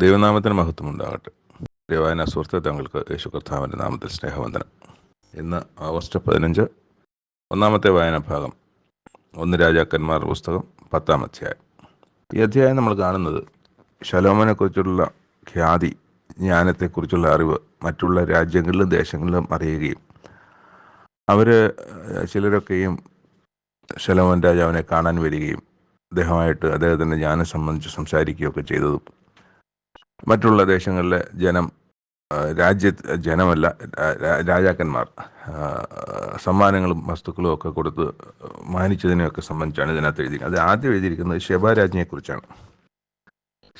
ദൈവനാമത്തിന് മഹത്വം ഉണ്ടാകട്ടെ ദൈവായന സുഹൃത്തെ തങ്ങൾക്ക് യേശു കർത്താവിന്റെ നാമത്തിൽ സ്നേഹവന്ദനം. ഇന്ന് ഓഗസ്റ്റ് പതിനഞ്ച് ഒന്നാമത്തെ വായന ഭാഗം ഒന്ന് രാജാക്കന്മാർ പുസ്തകം പത്താം അധ്യായം. ഈ അധ്യായം നമ്മൾ കാണുന്നത് ശലോമനെക്കുറിച്ചുള്ള ഖ്യാതി ജ്ഞാനത്തെക്കുറിച്ചുള്ള അറിവ് മറ്റുള്ള രാജ്യങ്ങളിലും ദേശങ്ങളിലും അറിയുകയും അവർ ചിലരൊക്കെയും ശലോമൻ രാജാവിനെ കാണാൻ വരികയും അദ്ദേഹമായിട്ട് അദ്ദേഹത്തിന്റെ ജ്ഞാനം സംബന്ധിച്ച് സംസാരിക്കുകയൊക്കെ ചെയ്തതും മറ്റുള്ള ദേശങ്ങളിലെ ജനം രാജ്യ ജനമല്ല രാജാക്കന്മാർ. സമ്മാനങ്ങളും വസ്തുക്കളും ഒക്കെ കൊടുത്ത് മാനിച്ചതിനെയൊക്കെ സംബന്ധിച്ചാണ് ഇതിനകത്ത് എഴുതിയിരിക്കുന്നത്. അത് ആദ്യം എഴുതിയിരിക്കുന്നത് ശബാരാജ്ഞിയെക്കുറിച്ചാണ്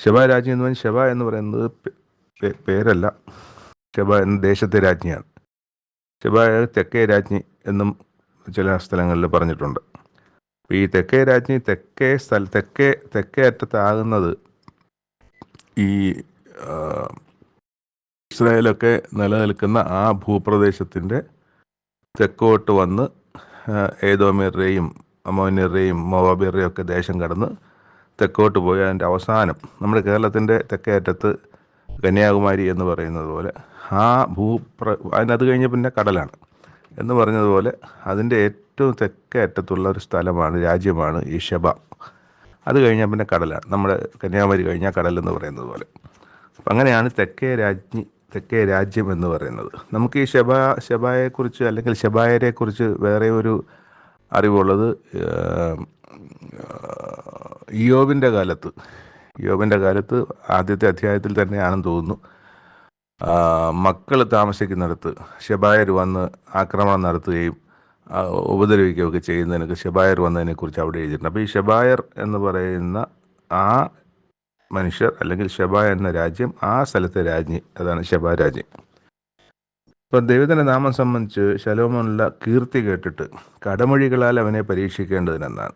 ശബാരാജ്ഞി എന്ന് പറഞ്ഞാൽ ശബ എന്ന് പറയുന്നത് പേരല്ല. ശബ എന്ന ദേശത്തെ രാജ്ഞിയാണ്. ശബ തെക്കേ രാജ്ഞി എന്നും ചില സ്ഥലങ്ങളിൽ പറഞ്ഞിട്ടുണ്ട്. ഈ തെക്കേ രാജ്ഞി തെക്കേ സ്ഥല തെക്കേ തെക്കേ അറ്റത്താകുന്നത് ഈ ഇസ്രായേലൊക്കെ നിലനിൽക്കുന്ന ആ ഭൂപ്രദേശത്തിന്റെ തെക്കോട്ട് വന്ന് ഏതോമീറിന്റെയും അമോന്യരുടെയും മോവാബിയരുടെയും ഒക്കെ ദേശം കടന്ന് തെക്കോട്ട് പോയി. അതിന്റെ അവസാനം നമ്മുടെ കേരളത്തിന്റെ തെക്കേ അറ്റത്ത് കന്യാകുമാരി എന്ന് പറയുന്നത് പോലെ ആ ഭൂപ്ര അതിനത് കഴിഞ്ഞ് പിന്നെ കടലാണ് എന്ന് പറഞ്ഞതുപോലെ അതിന്റെ ഏറ്റവും തെക്കേ അറ്റത്തുള്ള ഒരു സ്ഥലമാണ് രാജ്യമാണ് ഈ ഷബ. അത് കഴിഞ്ഞാൽ പിന്നെ കടലാണ്. നമ്മുടെ കന്യാകുമാരി കഴിഞ്ഞാൽ കടൽ എന്ന് പറയുന്നത് പോലെ. അപ്പം അങ്ങനെയാണ് തെക്കേ രാജ്ഞി തെക്കേ രാജ്യം എന്ന് പറയുന്നത്. നമുക്ക് ഈ ഷബ ഷബായെക്കുറിച്ച് അല്ലെങ്കിൽ ഷബായരെക്കുറിച്ച് വേറെ ഒരു അറിവുള്ളത് യോബിന്റെ കാലത്ത്. യോബിന്റെ കാലത്ത് ആദ്യത്തെ അധ്യായത്തിൽ തന്നെയാണെന്ന് തോന്നുന്നു. മക്കൾ താമസിക്കുന്നിടത്ത് ഷബായർ വന്ന് ആക്രമണം നടത്തുകയും ഉപദ്രവിക്കുകയൊക്കെ ചെയ്യുന്നതിനൊക്കെ ഷബായർ വന്നതിനെക്കുറിച്ച് അവിടെ എഴുതിയിട്ടുണ്ട്. അപ്പോൾ ഈ ഷബായർ എന്ന് പറയുന്ന ആ മനുഷ്യർ അല്ലെങ്കിൽ ഷബ എന്ന രാജ്യം ആ സ്ഥലത്തെ രാജ്ഞി. അതാണ് ഷബ രാജ്യം ഇപ്പം ദൈവത്തിന്റെ നാമം സംബന്ധിച്ച് ശലോമോനുള്ള കീർത്തി കേട്ടിട്ട് കടമൊഴികളാൽ അവനെ പരീക്ഷിക്കേണ്ടതിനെന്നാണ്.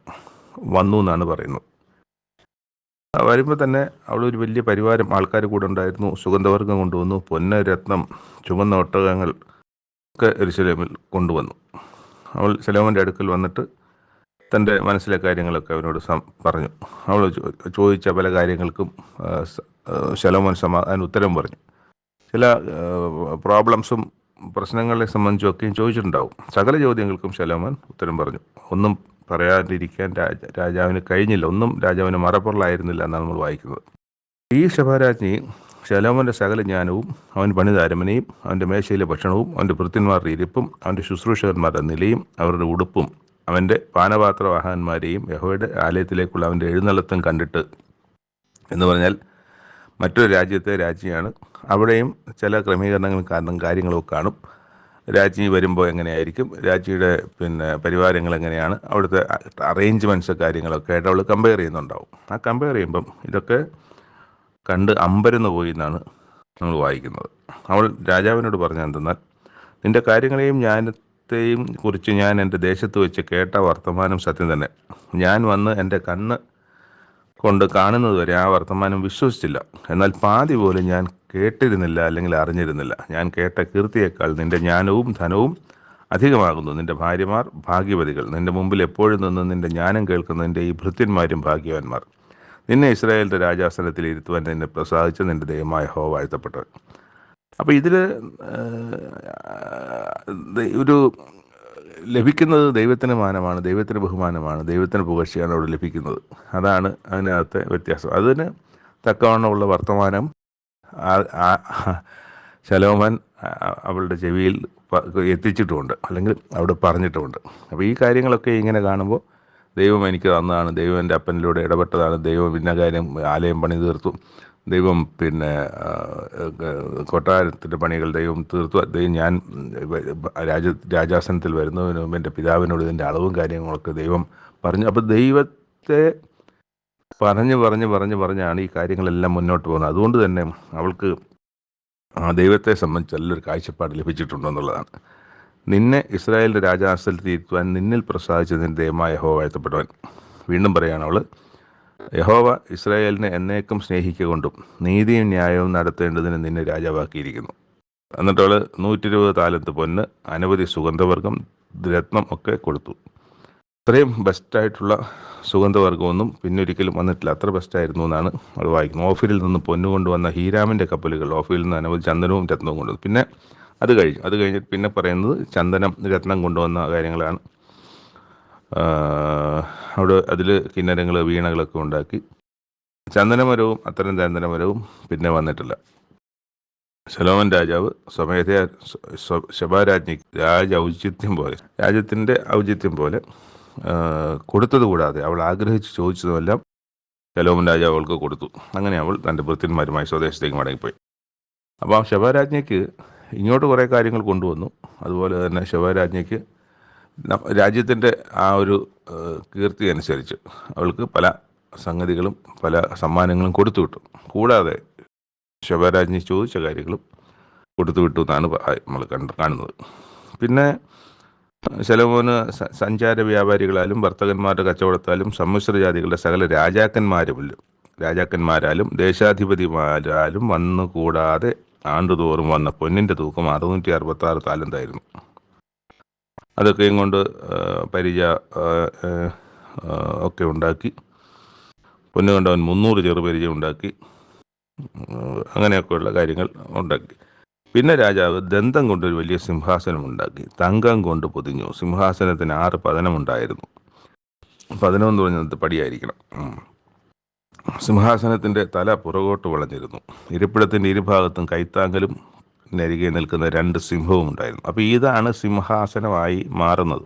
വന്നു എന്നാണ് പറയുന്നത് വരുമ്പോൾ തന്നെ അവളൊരു വലിയ പരിവാരം ആൾക്കാർ കൂടെ ഉണ്ടായിരുന്നു. സുഗന്ധവർഗം കൊണ്ടുവന്നു. പൊന്ന രത്നം ചുവന്ന ഒട്ടകങ്ങൾ ഒക്കെ എരിശലേമിൽ കൊണ്ടുവന്നു. അവൾ ശലോമന്റെ അടുക്കൽ വന്നിട്ട് തന്റെ മനസ്സിലെ കാര്യങ്ങളൊക്കെ അവനോട് പറഞ്ഞു. അവൾ ചോദിച്ച പല കാര്യങ്ങൾക്കും ശലോമോൻ സമാ അതിന് ഉത്തരം പറഞ്ഞു. ചില പ്രോബ്ലംസും പ്രശ്നങ്ങളെ സംബന്ധിച്ചൊക്കെയും ചോദിച്ചിട്ടുണ്ടാവും. സകല ചോദ്യങ്ങൾക്കും ശലോമോൻ ഉത്തരം പറഞ്ഞു. ഒന്നും പറയാതിരിക്കാൻ രാജ രാജാവിന് കഴിഞ്ഞില്ല. ഒന്നും രാജാവിന് മറപ്പുറലായിരുന്നില്ല എന്നാണ് നമ്മൾ വായിക്കുന്നത്. ഈ ശഭാരാജ്ഞി ശലോമോന്റെ സകല ജ്ഞാനവും അവൻ പണിത അരമനയും അവന്റെ മേശയിലെ ഭക്ഷണവും അവന്റെ ഭൃത്യന്മാരുടെ ഇരിപ്പും അവന്റെ ശുശ്രൂഷകന്മാരുടെ നിലയും അവരുടെ ഉടുപ്പും അവന്റെ പാനപാത്രവാഹകന്മാരെയും യഹോയുടെ ആലയത്തിലേക്കുള്ള അവന്റെ എഴുന്നള്ളത്തും കണ്ടിട്ട് എന്ന് പറഞ്ഞാൽ മറ്റൊരു രാജ്യത്തെ രാജ്ഞിയാണ്. അവിടെയും ചില ക്രമീകരണങ്ങൾ കാരണം കാര്യങ്ങളൊക്കെ കാണും. രാജ്ഞി വരുമ്പോൾ എങ്ങനെയായിരിക്കും? രാജ്ഞിയുടെ പിന്നെ പരിവാരങ്ങൾ എങ്ങനെയാണ്? അവിടുത്തെ അറേഞ്ച്മെന്റ്സ് കാര്യങ്ങളൊക്കെ ആയിട്ട് അവൾ കമ്പയർ ചെയ്യുന്നുണ്ടാവും. ആ കമ്പയർ ചെയ്യുമ്പം ഇതൊക്കെ കണ്ട് അമ്പരന്ന് പോയി എന്നാണ് നമ്മൾ വായിക്കുന്നത്. അവൾ രാജാവിനോട് പറഞ്ഞ എന്തെന്നാൽ നിന്റെ കാര്യങ്ങളെയും ജ്ഞാനത്തെയും കുറിച്ച് ഞാൻ എന്റെ ദേശത്ത് വെച്ച് കേട്ട വർത്തമാനം സത്യം തന്നെ. ഞാൻ വന്ന് എന്റെ കണ്ണ് കൊണ്ട് കാണുന്നത് വരെ ആ വർത്തമാനം വിശ്വസിച്ചില്ല. എന്നാൽ പാതി പോലും ഞാൻ കേട്ടിരുന്നില്ല അല്ലെങ്കിൽ അറിഞ്ഞിരുന്നില്ല. ഞാൻ കേട്ട കീർത്തിയേക്കാൾ നിന്റെ ജ്ഞാനവും ധനവും അധികമാകുന്നു. നിന്റെ ഭാര്യമാർ ഭാഗ്യവതികൾ. നിന്റെ മുമ്പിൽ എപ്പോഴും നിന്ന് നിന്റെ ജ്ഞാനം കേൾക്കുന്ന നിന്റെ ഈ ഭൃത്യന്മാരും ഭാഗ്യവാന്മാർ. നിന്നെ ഇസ്രായേലിന്റെ രാജാസനത്തിൽ ഇരുത്തുവാൻ നിന്നെ പ്രസാദിച്ച നിന്റെ ദൈവമായ ഹോ വാഴ്ത്തപ്പെട്ടവൻ. അപ്പോൾ ഇതിൽ ഒരു ലഭിക്കുന്നത് ദൈവത്തിന് മാനമാണ് ദൈവത്തിന് ബഹുമാനമാണ് ദൈവത്തിന് പുകഴ്ചയാണ് അവിടെ ലഭിക്കുന്നത്. അതാണ് അതിനകത്തെ വ്യത്യാസം. അതിന് തക്കവണ്ണമുള്ള വർത്തമാനം ശലോമൻ അവളുടെ ചെവിയിൽ എത്തിച്ചിട്ടുമുണ്ട് അല്ലെങ്കിൽ അവിടെ പറഞ്ഞിട്ടുമുണ്ട്. അപ്പോൾ ഈ കാര്യങ്ങളൊക്കെ ഇങ്ങനെ കാണുമ്പോൾ ദൈവം എനിക്ക് തന്നതാണ് ദൈവം എന്റെ അപ്പനിലൂടെ ഇടപെട്ടതാണ് ദൈവം ഇന്ന കാര്യം ആലയം പണി തീർത്തു ദൈവം പിന്നെ കൊട്ടാരത്തിന്റെ പണികൾ ദൈവം തീർത്തു. ദൈവം ഞാൻ രാജ രാജാസനത്തിൽ വരുന്നതിന് മുമ്പ് എന്റെ പിതാവിനോട് ഇതിന്റെ അളവും കാര്യങ്ങളൊക്കെ ദൈവം പറഞ്ഞു. അപ്പോൾ ദൈവത്തെ പറഞ്ഞു പറഞ്ഞ് പറഞ്ഞ് പറഞ്ഞാണ് ഈ കാര്യങ്ങളെല്ലാം മുന്നോട്ട് പോകുന്നത്. അതുകൊണ്ട് തന്നെ അവൾക്ക് ദൈവത്തെ സംബന്ധിച്ച് നല്ലൊരു കാഴ്ചപ്പാട് ലഭിച്ചിട്ടുണ്ടെന്നുള്ളതാണ് നിന്നെ ഇസ്രായേലിന്റെ രാജാസനത്തിൽ ഇരുത്തുവാൻ നിന്നിൽ പ്രസാദിച്ചതിന്റെ ദൈവമായ ഹോ വാഴ്ത്തപ്പെട്ടവൻ വീണ്ടും പറയുകയാണ് അവൾ യഹോവ ഇസ്രായേലിനെ എന്നേക്കും സ്നേഹിക്കൊണ്ടും നീതിയും ന്യായവും നടത്തേണ്ടതിന് നിന്നെ രാജാവാക്കിയിരിക്കുന്നു. എന്നിട്ട് അവൾ നൂറ്റി ഇരുപത് താലത്ത് പൊന്ന് അനവധി സുഗന്ധവർഗം രത്നം ഒക്കെ കൊടുത്തു. അത്രയും ബെസ്റ്റായിട്ടുള്ള സുഗന്ധവർഗമൊന്നും പിന്നൊരിക്കലും വന്നിട്ടില്ല. അത്ര ബെസ്റ്റായിരുന്നു എന്നാണ് അവൾ വായിക്കുന്നത്. ഓഫീരിൽ നിന്ന് പൊന്നു കൊണ്ടുവന്ന ഹീരാമിന്റെ കപ്പലുകൾ ഓഫീരിൽ നിന്ന് അനവധി ചന്ദനവും രത്നവും കൊണ്ടുവന്നു. പിന്നെ അത് കഴിഞ്ഞു. അത് കഴിഞ്ഞിട്ട് പിന്നെ പറയുന്നത് ചന്ദനം രത്നം കൊണ്ടുവന്ന കാര്യങ്ങളാണ്. അവിടെ അതിൽ കിന്നരങ്ങൾ വീണകളൊക്കെ ഉണ്ടാക്കി. ചന്ദനമരവും അത്തരം ചന്ദനമരവും പിന്നെ വന്നിട്ടില്ല. ശലോമൻ രാജാവ് സ്വമേധയാ സ്വ- സ്വ- ശബാരാജ്ഞി രാജ ഔചിത്യം പോലെ രാജ്യത്തിന്റെ ഔചിത്യം പോലെ കൊടുത്തത് കൂടാതെ അവൾ ആഗ്രഹിച്ച് ചോദിച്ചതുമെല്ലാം ശലോമൻ രാജാവ് അവൾക്ക് കൊടുത്തു. അങ്ങനെ അവൾ തന്റെ ഭൃത്യന്മാരുമായി സ്വദേശത്തേക്ക് മടങ്ങിപ്പോയി. അപ്പോൾ ആ ശബാരാജ്ഞിക്ക് ഇങ്ങോട്ട് കുറേ കാര്യങ്ങൾ കൊണ്ടുവന്നു. അതുപോലെ തന്നെ ശബാരാജ്ഞയ്ക്ക് ന- രാജ്യത്തിന്റെ ആ ഒരു കീർത്തി അനുസരിച്ച് അവൾക്ക് പല സംഗതികളും പല സമ്മാനങ്ങളും കൊടുത്തു വിട്ടു. കൂടാതെ ശബരാജ്ഞി ചോദിച്ച കാര്യങ്ങളും കൊടുത്തു വിട്ടു എന്നാണ് നമ്മൾ കണ്ട് കാണുന്നത്. പിന്നെ സ- സഞ്ചാര വ്യാപാരികളാലും വർത്തകന്മാരുടെ കച്ചവടത്താലും സമ്മിശ്ര ജാതികളുടെ സകല രാജാക്കന്മാരും രാജാക്കന്മാരാലും ദേശാധിപതിമാരാലും വന്നുകൂടാതെ ആണ്ടുതോറും വന്ന പൊന്നിന്റെ തൂക്കം അറുന്നൂറ്റി അറുപത്തി ആറ് താലന്തായിരുന്നു. അതൊക്കെയും കൊണ്ട് പരിച ഒക്കെ ഉണ്ടാക്കി. പൊന്നു കൊണ്ടവൻ മുന്നൂറ് ചെറുപരിചയം ഉണ്ടാക്കി. അങ്ങനെയൊക്കെയുള്ള കാര്യങ്ങൾ ഉണ്ടാക്കി. പിന്നെ രാജാവ് ദന്തം കൊണ്ടൊരു വലിയ സിംഹാസനം ഉണ്ടാക്കി. തങ്കം കൊണ്ട് പൊതിഞ്ഞു. സിംഹാസനത്തിന് ആറ് പതനമുണ്ടായിരുന്നു. പതനം എന്ന് പറഞ്ഞത് പടിയായിരിക്കണം. സിംഹാസനത്തിന്റെ തല പുറകോട്ട് വളഞ്ഞിരുന്നു. ഇരിപ്പിടത്തിന്റെ ഇരുഭാഗത്തും കൈത്താങ്കലും നരികെ നിൽക്കുന്ന രണ്ട് സിംഹവും ഉണ്ടായിരുന്നു. അപ്പോൾ ഇതാണ് സിംഹാസനമായി മാറുന്നത്.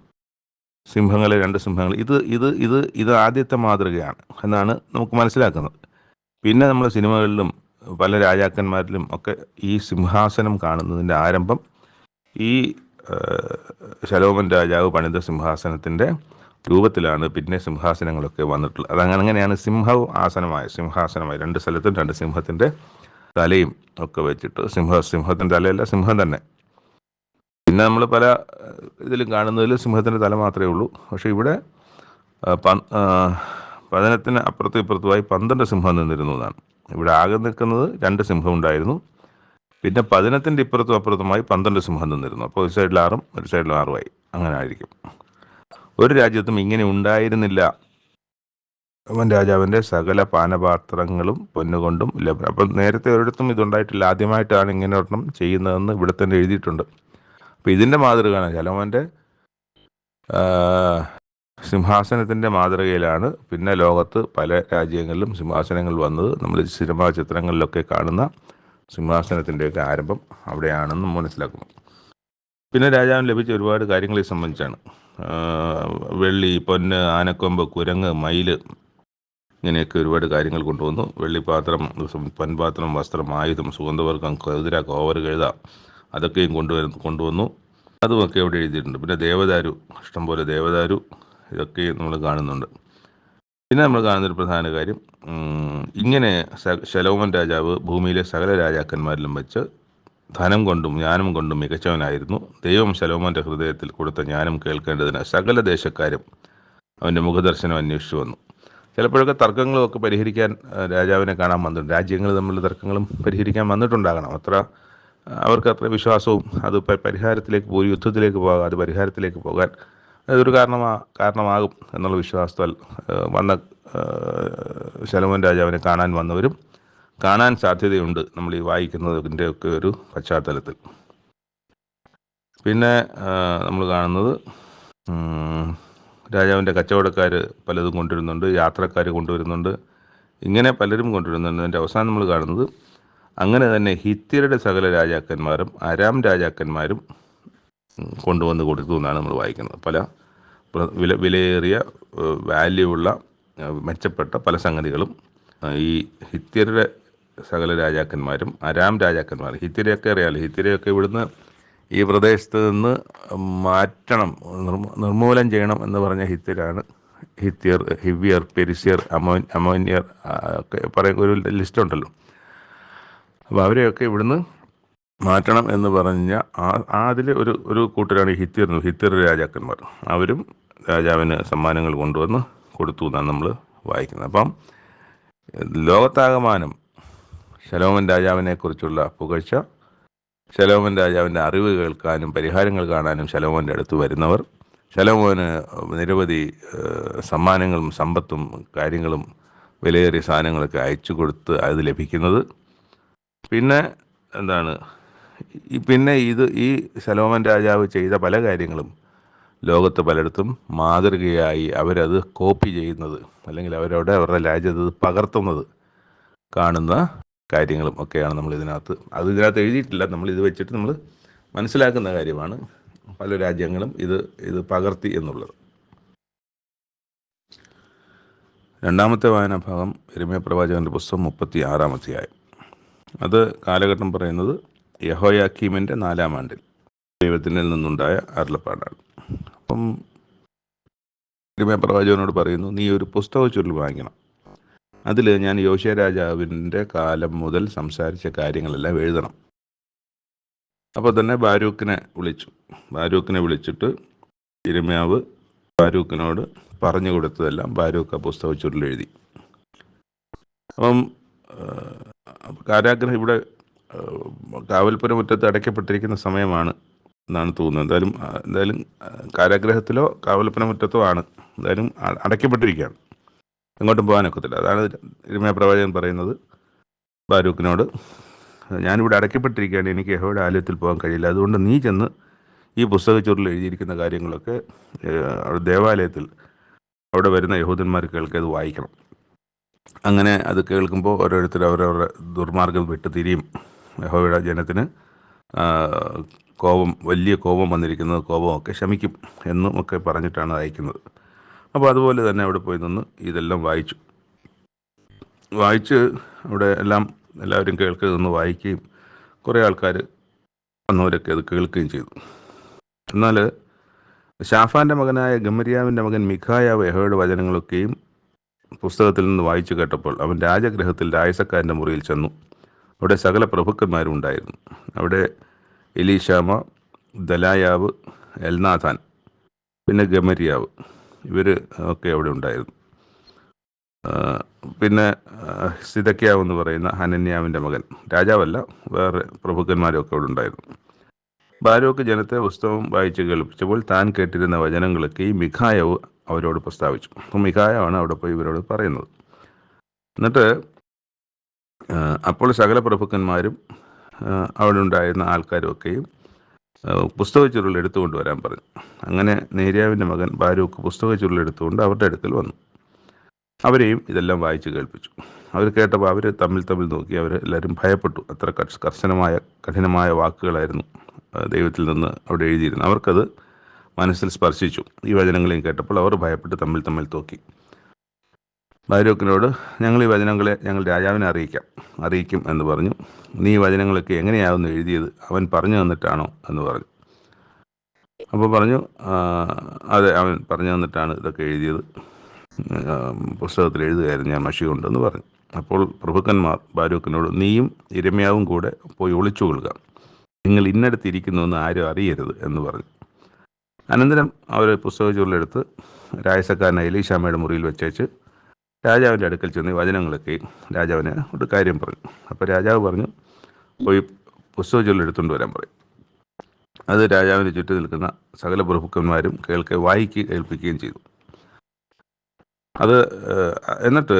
സിംഹങ്ങളെ രണ്ട് സിംഹങ്ങൾ. ഇത് ഇത് ഇത് ഇത് ആദ്യത്തെ മാതൃകയാണ് എന്നാണ് നമുക്ക് മനസ്സിലാക്കുന്നത്. പിന്നെ നമ്മൾ സിനിമകളിലും പല രാജാക്കന്മാരിലും ഒക്കെ ഈ സിംഹാസനം കാണുന്നതിന്റെ ആരംഭം ഈ ശലോമൻ രാജാവ് പണിത സിംഹാസനത്തിന്റെ രൂപത്തിലാണ് പിന്നെ സിംഹാസനങ്ങളൊക്കെ വന്നിട്ടുള്ളത്. അതങ്ങനെ അങ്ങനെയാണ് സിംഹ ആസനമായ സിംഹാസനമായി രണ്ട് സ്ഥലത്തും രണ്ട് സിംഹത്തിന്റെ തലയും ഒക്കെ വെച്ചിട്ട് സിംഹ സിംഹത്തിന്റെ തലയല്ല സിംഹം തന്നെ. പിന്നെ നമ്മൾ പല ഇതിലും കാണുന്നതിൽ സിംഹത്തിന്റെ തല മാത്രമേ ഉള്ളൂ. പക്ഷേ ഇവിടെ പതിനത്തിന് അപ്പുറത്തും ഇപ്പുറത്തുമായി പന്ത്രണ്ട് സിംഹം നിന്നിരുന്നു എന്നാണ്. ഇവിടെ ആകെ നിൽക്കുന്നത് രണ്ട് സിംഹം ഉണ്ടായിരുന്നു. പിന്നെ പതിനത്തിന്റെ ഇപ്പുറത്തും അപ്പുറത്തുമായി പന്ത്രണ്ട് സിംഹം നിന്നിരുന്നു. അപ്പോൾ ഒരു സൈഡിൽ ആറും ഒരു സൈഡിൽ ആറുമായി. അങ്ങനെ ആയിരിക്കും. ഒരു രാജ്യത്തും ഇങ്ങനെ ഉണ്ടായിരുന്നില്ല അവൻ രാജാവിന്റെ സകല പാനപാത്രങ്ങളും പൊന്നുകൊണ്ടും ലഭ്യം. അപ്പം നേരത്തെ ഒരിടത്തും ഇതുണ്ടായിട്ടില്ല. ആദ്യമായിട്ടാണ് ഇങ്ങനെ ഒരെണ്ണം ചെയ്യുന്നതെന്ന് ഇവിടെ തന്നെ എഴുതിയിട്ടുണ്ട്. അപ്പം ഇതിന്റെ മാതൃകയാണ് ശലോമന്റെ സിംഹാസനത്തിന്റെ മാതൃകയിലാണ് പിന്നെ ലോകത്ത് പല രാജ്യങ്ങളിലും സിംഹാസനങ്ങൾ വന്നത്. നമ്മൾ സിനിമാ ചിത്രങ്ങളിലൊക്കെ കാണുന്ന സിംഹാസനത്തിന്റെയൊക്കെ ആരംഭം അവിടെയാണെന്ന് മനസ്സിലാക്കുന്നു. പിന്നെ രാജാവിന് ലഭിച്ച ഒരുപാട് കാര്യങ്ങളെ സംബന്ധിച്ചാണ്. വെള്ളി പൊന്ന് ആനക്കൊമ്പ് കുരങ്ങ് മയിൽ ഇങ്ങനെയൊക്കെ ഒരുപാട് കാര്യങ്ങൾ കൊണ്ടുവന്നു. വെള്ളിപ്പാത്രം പൊൻപാത്രം വസ്ത്രം ആയുധം സുഗന്ധവർഗം കതിര കോവർ കഴുത അതൊക്കെയും കൊണ്ടുവരുന്നു കൊണ്ടുവന്നു. അതുമൊക്കെ അവിടെ എഴുതിയിട്ടുണ്ട്. പിന്നെ ദേവദാരു ഇഷ്ടംപോലെ ദേവദാരു ഇതൊക്കെ നമ്മൾ കാണുന്നുണ്ട്. പിന്നെ നമ്മൾ കാണുന്നൊരു പ്രധാന കാര്യം ഇങ്ങനെ ശലോമൻ രാജാവ് ഭൂമിയിലെ സകല രാജാക്കന്മാരിലും വെച്ച് ധനം കൊണ്ടും ജ്ഞാനം കൊണ്ടും മികച്ചവനായിരുന്നു. ദൈവം ശലോമോന്റെ ഹൃദയത്തിൽ കൊടുത്ത ജ്ഞാനം കേൾക്കേണ്ടതിന് സകല ദേശക്കാരും അവന്റെ മുഖദർശനം അന്വേഷിച്ചു വന്നു. ചിലപ്പോഴൊക്കെ തർക്കങ്ങളും ഒക്കെ പരിഹരിക്കാൻ രാജാവിനെ കാണാൻ വന്നിട്ടുണ്ട്. രാജ്യങ്ങൾ തമ്മിലുള്ള തർക്കങ്ങളും പരിഹരിക്കാൻ വന്നിട്ടുണ്ടാകണം. അത്ര അവർക്ക് അത്ര വിശ്വാസവും അത് പരിഹാരത്തിലേക്ക് പോയി യുദ്ധത്തിലേക്ക് പോകാം അത് പരിഹാരത്തിലേക്ക് പോകാൻ അതൊരു കാരണമാ കാരണമാകും എന്നുള്ള വിശ്വാസത്താൽ വന്ന ശലമൻ രാജാവിനെ കാണാൻ വന്നവരും കാണാൻ സാധ്യതയുണ്ട്. നമ്മൾ ഈ വായിക്കുന്നതിന്റെ ഒക്കെ ഒരു പശ്ചാത്തലത്തിൽ. പിന്നെ നമ്മൾ കാണുന്നത് രാജാവിന്റെ കച്ചവടക്കാർ പലതും കൊണ്ടുവരുന്നുണ്ട് യാത്രക്കാർ കൊണ്ടുവരുന്നുണ്ട്. ഇങ്ങനെ പലരും കൊണ്ടുവരുന്നുണ്ട്. അതിന്റെ അവസാനം നമ്മൾ കാണുന്നത് അങ്ങനെ തന്നെ ഹിത്യരുടെ സകല രാജാക്കന്മാരും അരാം രാജാക്കന്മാരും കൊണ്ടുവന്ന് കൊടുത്തു എന്നാണ് നമ്മൾ വായിക്കുന്നത്. പല വില വിലയേറിയ വാല്യൂ ഉള്ള ഏഹ്, മെച്ചപ്പെട്ട പല സംഗതികളും ഈ ഹിത്യരുടെ സകല രാജാക്കന്മാരും അരാം രാജാക്കന്മാരും ഹിത്യരെയൊക്കെ അറിയാമല്ലോ ഹിത്യരെയൊക്കെ ഇവിടുന്ന് ഈ പ്രദേശത്ത് നിന്ന് മാറ്റണം നിർമൂലനം ചെയ്യണം എന്ന് പറഞ്ഞ ഹിത്തിലാണ് ഹിത്യർ ഹിവിയർ പെരിസിയർ അമോൻ അമോനിയർ ഒക്കെ പറയുന്ന ഒരു ലിസ്റ്റ് ഉണ്ടല്ലോ. അപ്പോൾ അവരെയൊക്കെ ഇവിടുന്ന് മാറ്റണം എന്ന് പറഞ്ഞ ആ അതിൽ ഒരു ഒരു കൂട്ടരാണ് ഹിത്യർ ഹിത്യർ രാജാക്കന്മാർ. അവരും രാജാവിന് സമ്മാനങ്ങൾ കൊണ്ടുവന്ന് കൊടുത്തു എന്നാണ് നമ്മൾ വായിക്കുന്നത്. അപ്പം ലോകത്താകമാനം ശലോമൻ രാജാവിനെ കുറിച്ചുള്ള പുകഴ്ച ശലോമൻ രാജാവിന്റെ അറിവ് കേൾക്കാനും പരിഹാരങ്ങൾ കാണാനും ശലോമോന്റെ അടുത്ത് വരുന്നവർ ശലോമോന് നിരവധി സമ്മാനങ്ങളും സമ്പത്തും കാര്യങ്ങളും വിലയേറിയ സാധനങ്ങളൊക്കെ അയച്ചു കൊടുത്ത് അത് ലഭിക്കുന്നത്. പിന്നെ എന്താണ്? പിന്നെ ഇത് ഈ ശലോമൻ രാജാവ് ചെയ്ത പല കാര്യങ്ങളും ലോകത്ത് പലയിടത്തും മാതൃകയായി അവരത് കോപ്പി ചെയ്യുന്നത് അല്ലെങ്കിൽ അവരവിടെ അവരുടെ രാജ്യത്ത് പകർത്തുന്നത് കാണുന്ന കാര്യങ്ങളും ഒക്കെയാണ് നമ്മൾ ഇതിനകത്ത്. അത് ഇതിനകത്ത് എഴുതിയിട്ടില്ല. നമ്മൾ ഇത് വെച്ചിട്ട് നമ്മൾ മനസ്സിലാക്കുന്ന കാര്യമാണ്. പല രാജ്യങ്ങളും ഇത് ഇത് പകർത്തി എന്നുള്ളത്. രണ്ടാമത്തെ വായനാഭാഗം എരുമയ പ്രവാചകന്റെ പുസ്തകം മുപ്പത്തി ആറാമധ്യായം അത് കാലഘട്ടം പറയുന്നത് യഹോയാക്കീമിന്റെ നാലാം ആണ്ടിൽ ദൈവത്തിനിൽ നിന്നുണ്ടായ അരുളപ്പാടാണ്. അപ്പം എരുമയ പ്രവാചകനോട് പറയുന്നു നീ ഒരു പുസ്തക ചുരുൾ വാങ്ങിക്കണം. അതിൽ ഞാൻ യോശ രാജാവിന്റെ കാലം മുതൽ സംസാരിച്ച കാര്യങ്ങളെല്ലാം എഴുതണം. അപ്പോൾ തന്നെ ബാരൂക്കിനെ വിളിച്ചു. ബാരൂക്കിനെ വിളിച്ചിട്ട് ഇരുമ്യാവ് ബാരൂക്കിനോട് പറഞ്ഞു കൊടുത്തതെല്ലാം ബാരൂക്ക് ആ പുസ്തക ചുരുളെഴുതി അപ്പം കാരാഗ്രഹം ഇവിടെ കാവൽപ്പുര മുറ്റത്ത് അടയ്ക്കപ്പെട്ടിരിക്കുന്ന സമയമാണ് എന്നാണ് തോന്നുന്നത്. എന്തായാലും എന്തായാലും കാരാഗ്രഹത്തിലോ കാവൽപ്പുര മുറ്റത്തോ ആണ്. എന്തായാലും അടയ്ക്കപ്പെട്ടിരിക്കുകയാണ്. എങ്ങോട്ടും പോകാനൊക്കത്തില്ല. അതാണ് ഇരുമയ പ്രവാചകൻ പറയുന്നത് ബാരൂക്കിനോട് ഞാനിവിടെ അടയ്ക്കപ്പെട്ടിരിക്കുകയാണ്. എനിക്ക് യഹോയുടെ ആലയത്തിൽ പോകാൻ കഴിയില്ല. അതുകൊണ്ട് നീ ചെന്ന് ഈ പുസ്തക ചുരുളിൽ എഴുതിയിരിക്കുന്ന കാര്യങ്ങളൊക്കെ ദേവാലയത്തിൽ അവിടെ വരുന്ന യഹൂദന്മാർ കേൾക്കുക അത് വായിക്കണം. അങ്ങനെ അത് കേൾക്കുമ്പോൾ ഓരോരുത്തർ അവരവരുടെ ദുർമാർഗം വിട്ട് തിരിയും. യഹോയുടെ ജനത്തിന് കോപം വലിയ കോപം വന്നിരിക്കുന്നത് കോപമൊക്കെ ശമിക്കും എന്നും ഒക്കെ പറഞ്ഞിട്ടാണ് അയക്കുന്നത്. അപ്പോൾ അതുപോലെ തന്നെ അവിടെ പോയി നിന്ന് ഇതെല്ലാം വായിച്ചു. വായിച്ച് അവിടെ എല്ലാം എല്ലാവരും കേൾക്കുക നിന്ന് വായിക്കുകയും കുറേ ആൾക്കാർ വന്നവരൊക്കെ അത് കേൾക്കുകയും ചെയ്തു. എന്നാൽ ഷാഫാന്റെ മകനായ ഗമരിയാവിന്റെ മകൻ മിഖായാവ് യഹോയുടെ വചനങ്ങളൊക്കെയും പുസ്തകത്തിൽ നിന്ന് വായിച്ചു കേട്ടപ്പോൾ അവൻ രാജഗ്രഹത്തിൽ രായസക്കാരന്റെ മുറിയിൽ ചെന്നു. അവിടെ സകല പ്രഭുക്കന്മാരും ഉണ്ടായിരുന്നു. അവിടെ എലീഷാമ ദലായാവ് എൽനാഥാൻ പിന്നെ ഗമരിയാവ്. ഇവർ ഒക്കെ അവിടെ ഉണ്ടായിരുന്നു. പിന്നെ സിതക്യാവ് എന്ന് പറയുന്ന ഹനന്യാവിന്റെ മകൻ. രാജാവല്ല വേറെ പ്രഭുക്കന്മാരും ഒക്കെ അവിടെ ഉണ്ടായിരുന്നു. ബാരോക്ക് ജനത്തെ പുസ്തകം വായിച്ച് കേൾപ്പിച്ചപ്പോൾ താൻ കേട്ടിരുന്ന വചനങ്ങളൊക്കെ ഈ മിഖായവ് അവരോട് പ്രസ്താവിച്ചു. അപ്പം മിഖായവാണ് അവിടെ പോയി ഇവരോട് പറയുന്നത്. എന്നിട്ട് അപ്പോൾ സകല പ്രഭുക്കന്മാരും അവിടെ ഉണ്ടായിരുന്ന ആൾക്കാരും ഒക്കെയും പുസ്തക ചുരുൾ എടുത്തുകൊണ്ട് വരാൻ പറഞ്ഞു. അങ്ങനെ നേര്യാവിന്റെ മകൻ ബാരൂക്ക് പുസ്തക ചുരുൾ എടുത്തുകൊണ്ട് അവരുടെ അടുക്കൽ വന്നു. അവരെയും ഇതെല്ലാം വായിച്ച് കേൾപ്പിച്ചു. അവർ കേട്ടപ്പോൾ അവർ തമ്മിൽ തമ്മിൽ നോക്കി. അവർ എല്ലാവരും ഭയപ്പെട്ടു. അത്ര കർശ- കർശനമായ കഠിനമായ വാക്കുകളായിരുന്നു ദൈവത്തിൽ നിന്ന് അവിടെ എഴുതിയിരുന്നത്. അവർക്കത് മനസ്സിൽ സ്പർശിച്ചു. ഈ വചനങ്ങളെയും കേട്ടപ്പോൾ അവർ ഭയപ്പെട്ട് തമ്മിൽ തമ്മിൽ തോക്കി. ബാരോക്കിനോട് ഞങ്ങൾ ഈ വചനങ്ങളെ ഞങ്ങൾ രാജാവിനെ അറിയിക്കാം അറിയിക്കും എന്ന് പറഞ്ഞു. നീ ഈ വചനങ്ങളൊക്കെ എങ്ങനെയാവുന്നു എഴുതിയത്? അവൻ പറഞ്ഞു തന്നിട്ടാണോ എന്ന് പറഞ്ഞു. അപ്പോൾ പറഞ്ഞു അതെ അവൻ പറഞ്ഞു തന്നിട്ടാണ് ഇതൊക്കെ എഴുതിയത്. പുസ്തകത്തിൽ എഴുതുകയായിരുന്നു ഞാൻ മഷി കൊണ്ടെന്ന് പറഞ്ഞു. അപ്പോൾ പ്രഭുക്കന്മാർ ബാരൂക്കിനോട് നീയും ഇരമ്യാവും കൂടെ പോയി ഒളിച്ചു കൊള്ളുക. നിങ്ങൾ ഇന്നടത്തിരിക്കുന്നുവെന്ന് ആരും അറിയരുത് എന്ന് പറഞ്ഞു. അനന്തരം അവർ പുസ്തക ചുരുളെടുത്ത് രാജസക്കാരനായ എലീഷാമയുടെ മുറിയിൽ വെച്ചേച്ച് രാജാവിന്റെ അടുക്കൽ ചെന്ന് വചനങ്ങളൊക്കെ രാജാവിന് ഒരു കാര്യം പറഞ്ഞു. അപ്പോൾ രാജാവ് പറഞ്ഞു പോയി പുസ്തക ചൊല്ലെടുത്തുകൊണ്ട് വരാൻ പറയും. അത് രാജാവിന് ചുറ്റും നിൽക്കുന്ന സകല പ്രഭുക്കന്മാരും കേൾക്കെ വായിക്കുകയും കേൾപ്പിക്കുകയും ചെയ്തു. അത് എന്നിട്ട്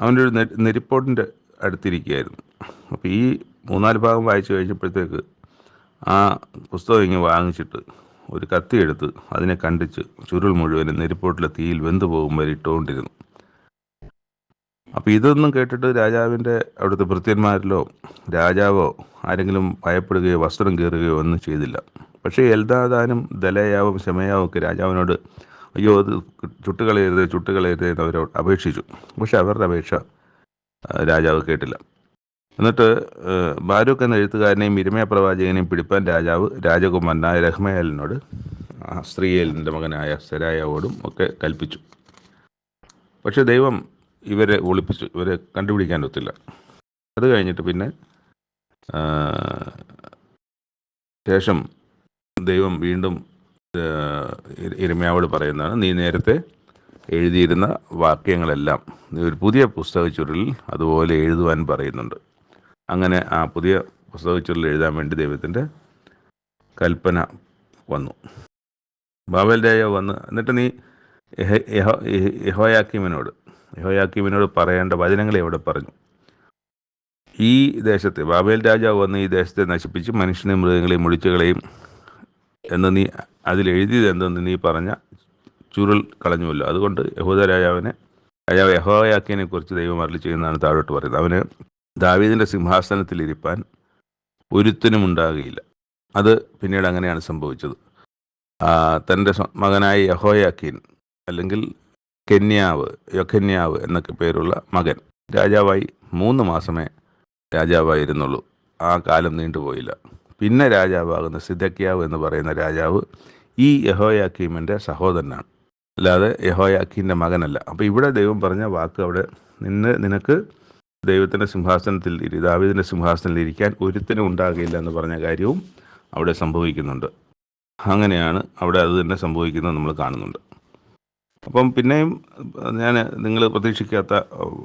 അവന്റെ ഒരു നെരിപ്പോട്ടിന്റെ അടുത്തിരിക്കുകയായിരുന്നു. അപ്പോൾ ഈ മൂന്നാൽ ഭാഗം വായിച്ചു കഴിഞ്ഞപ്പോഴത്തേക്ക് ആ പുസ്തകം ഇങ്ങനെ വാങ്ങിച്ചിട്ട് ഒരു കത്തി എടുത്ത് അതിനെ കണ്ടിച്ച് ചുരുൾ മുഴുവനും നെരിപ്പോട്ടിലെ തീയിൽ വെന്തു പോകും വരെ ഇട്ടുകൊണ്ടിരുന്നു. അപ്പോൾ ഇതൊന്നും കേട്ടിട്ട് രാജാവിന്റെ അവിടുത്തെ ഭൃത്യന്മാരിലോ രാജാവോ ആരെങ്കിലും ഭയപ്പെടുകയോ വസ്ത്രം കീറുകയോ ഒന്നും ചെയ്തില്ല. പക്ഷേ എൽദാദാനും ദലയാവും ശമയാവും ഒക്കെ രാജാവിനോട് അയ്യോ അത് ചുട്ടുകളയരുത് ചുട്ടുകളയരുത് എന്ന് അവരോട് അപേക്ഷിച്ചു. പക്ഷെ അവരുടെ അപേക്ഷ രാജാവ് കേട്ടില്ല. എന്നിട്ട് ബാരൂഖ് എന്ന എഴുത്തുകാരനെയും ഇരമയ പ്രവാചകനെയും പിടിപ്പാൻ രാജാവ് രാജകുമാരനായ രഹ്മയാലിനോട് സ്ത്രീയേലിന്റെ മകനായ സെരായാവോടും ഒക്കെ കൽപ്പിച്ചു. പക്ഷെ ദൈവം ഇവരെ ഒളിപ്പിച്ചു ഇവരെ കണ്ടുപിടിക്കാൻ ഒത്തില്ല. അത് കഴിഞ്ഞിട്ട് പിന്നെ ശേഷം ദൈവം വീണ്ടും ഇരമ്യാവോട് പറയുന്നതാണ് നീ നേരത്തെ എഴുതിയിരുന്ന വാക്യങ്ങളെല്ലാം നീ ഒരു പുതിയ പുസ്തക ചുരുളിൽ അതുപോലെ എഴുതുവാൻ പറയുന്നുണ്ട്. അങ്ങനെ ആ പുതിയ പുസ്തക ചുരുളിൽ എഴുതാൻ വേണ്ടി ദൈവത്തിന്റെ കൽപ്പന വന്നു. ബാബൽ രാജാവ് വന്ന് എന്നിട്ട് നീ യഹ- യഹോ- യഹ- യഹോയാക്കീമിനോട് യഹോയാക്കീമിനോട് പറയേണ്ട വചനങ്ങളെ അവിടെ പറഞ്ഞു. ഈ ദേശത്തെ ബാബേൽ രാജാവ് വന്ന് ഈ ദേശത്തെ നശിപ്പിച്ച് മനുഷ്യനെയും മൃഗങ്ങളെയും മുടിച്ചുകളെയും എന്ന് നീ അതിൽ എഴുതിയത് എന്തെന്ന് നീ പറഞ്ഞ ചുരുൾ കളഞ്ഞുവല്ലോ. അതുകൊണ്ട് യഹൂദ രാജാവിനെ രാജാവ് യഹോയാക്കിനെ കുറിച്ച് ദൈവം അരളി ചെയ്യുന്നതാണ് താഴോട്ട് പറയുന്നത്. അവന് ദാവീദിന്റെ സിംഹാസനത്തിലിരിപ്പാൻ ഒരുത്തിനും ഉണ്ടാകുകയില്ല. അത് പിന്നീട് അങ്ങനെയാണ് സംഭവിച്ചത്. തന്റെ മകനായ യഹോയാക്കീൻ അല്ലെങ്കിൽ കെന്യാവ് യൊഖന്യാവ് എന്നൊക്കെ പേരുള്ള മകൻ. രാജാവായി മൂന്ന് മാസമേ രാജാവായിരുന്നുള്ളൂ. ആ കാലം നീണ്ടുപോയില്ല പിന്നെ രാജാവാകുന്ന സിദ്ധക്യാവ് എന്ന് പറയുന്ന രാജാവ് ഈ യഹോയാക്കീമിന്റെ സഹോദരനാണ്. അല്ലാതെ യഹോയാക്കീന്റെ മകനല്ല. അപ്പോൾ ഇവിടെ ദൈവം പറഞ്ഞ വാക്ക് അവിടെ നിന്ന് നിനക്ക് ദൈവത്തിന്റെ സിംഹാസനത്തിൽ ഇരി ദാവീദിന്റെ സിംഹാസനത്തിൽ ഇരിക്കാൻ ഒരുത്തിനും ഉണ്ടാകില്ല എന്ന് പറഞ്ഞ കാര്യവും അവിടെ സംഭവിക്കുന്നുണ്ട്. അങ്ങനെയാണ് അവിടെ അത് തന്നെ സംഭവിക്കുന്നത് നമ്മൾ കാണുന്നുണ്ട്. അപ്പം പിന്നെയും ഞാൻ നിങ്ങൾ പ്രതീക്ഷിക്കാത്ത